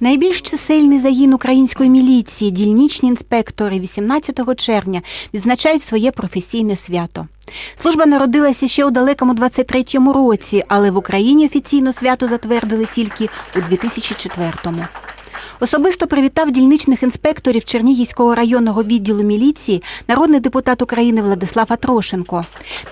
Найбільш чисельний загін української міліції, дільничні інспектори 18 червня відзначають своє професійне свято. Служба народилася ще у далекому 23-му році, але в Україні офіційно свято затвердили тільки у 2004-му. Особисто привітав дільничних інспекторів Чернігівського районного відділу міліції народний депутат України Владислав Атрошенко.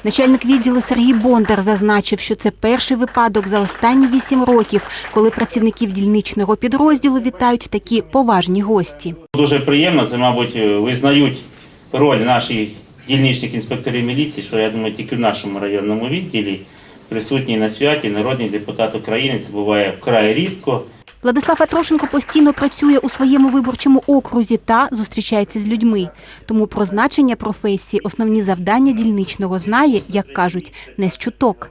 Начальник відділу Сергій Бондар зазначив, що це перший випадок за останні вісім років, коли працівників дільничного підрозділу вітають такі поважні гості. Дуже приємно, це, мабуть, визнають роль наших дільничних інспекторів міліції, що я думаю, тільки в нашому районному відділі присутній на святі народний депутат України. Це буває вкрай рідко. Владислав Атрошенко постійно працює у своєму виборчому окрузі та зустрічається з людьми. Тому про значення професії, основні завдання дільничного знає, як кажуть, не з чуток.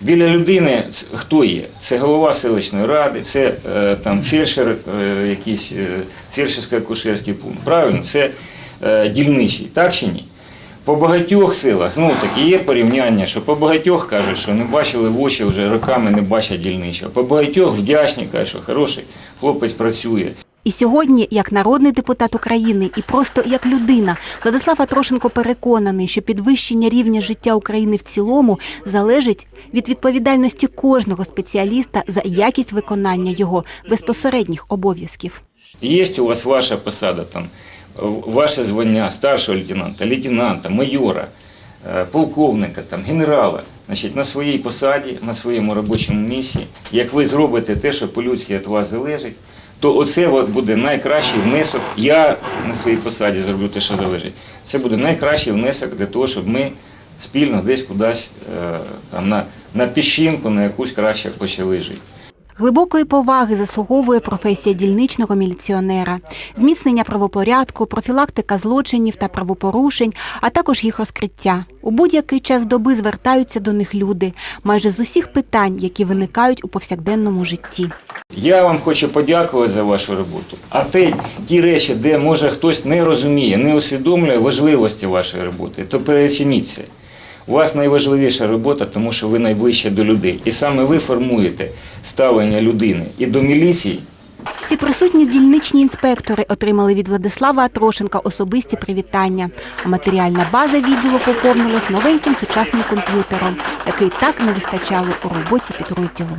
Біля людини хто є? Це голова селищної ради, це е, там фельдшер, е, якийсь е, фельдшерсько-акушерський пункт. Правильно, це дільничий, так чи ні? По багатьох силах, знову таки, є порівняння, що по багатьох кажуть, що не бачили в очі вже роками не бачать дільничого. По багатьох вдячні кажуть, що хороший хлопець працює. І сьогодні, як народний депутат України і просто як людина, Владислав Атрошенко переконаний, що підвищення рівня життя України в цілому залежить від відповідальності кожного спеціаліста за якість виконання його безпосередніх обов'язків. Є у вас ваша посада, там, ваше звання старшого лейтенанта, лейтенанта, майора, е, полковника, там, генерала. Значить, на своїй посаді, на своєму робочому місці, як ви зробите те, що по-людськи від вас залежить, то оце от буде найкращий внесок. Я на своїй посаді зроблю те, що залежить. Це буде найкращий внесок для того, щоб ми спільно десь кудись е, там, на, на піщинку, на якусь краще почали жити. Глибокої поваги заслуговує професія дільничного міліціонера, зміцнення правопорядку, профілактика злочинів та правопорушень, а також їх розкриття. У будь-який час доби звертаються до них люди, майже з усіх питань, які виникають у повсякденному житті. Я вам хочу подякувати за вашу роботу. А те, ті речі, де може хтось не розуміє, не усвідомлює важливості вашої роботи, то переоцініть це. У вас найважливіша робота, тому що ви найближче до людей. І саме ви формуєте ставлення людини і до міліції, Ці присутні дільничні інспектори отримали від Владислава Атрошенка особисті привітання. А матеріальна база відділу поповнилась новеньким сучасним комп'ютером, який так не вистачало у роботі підрозділу.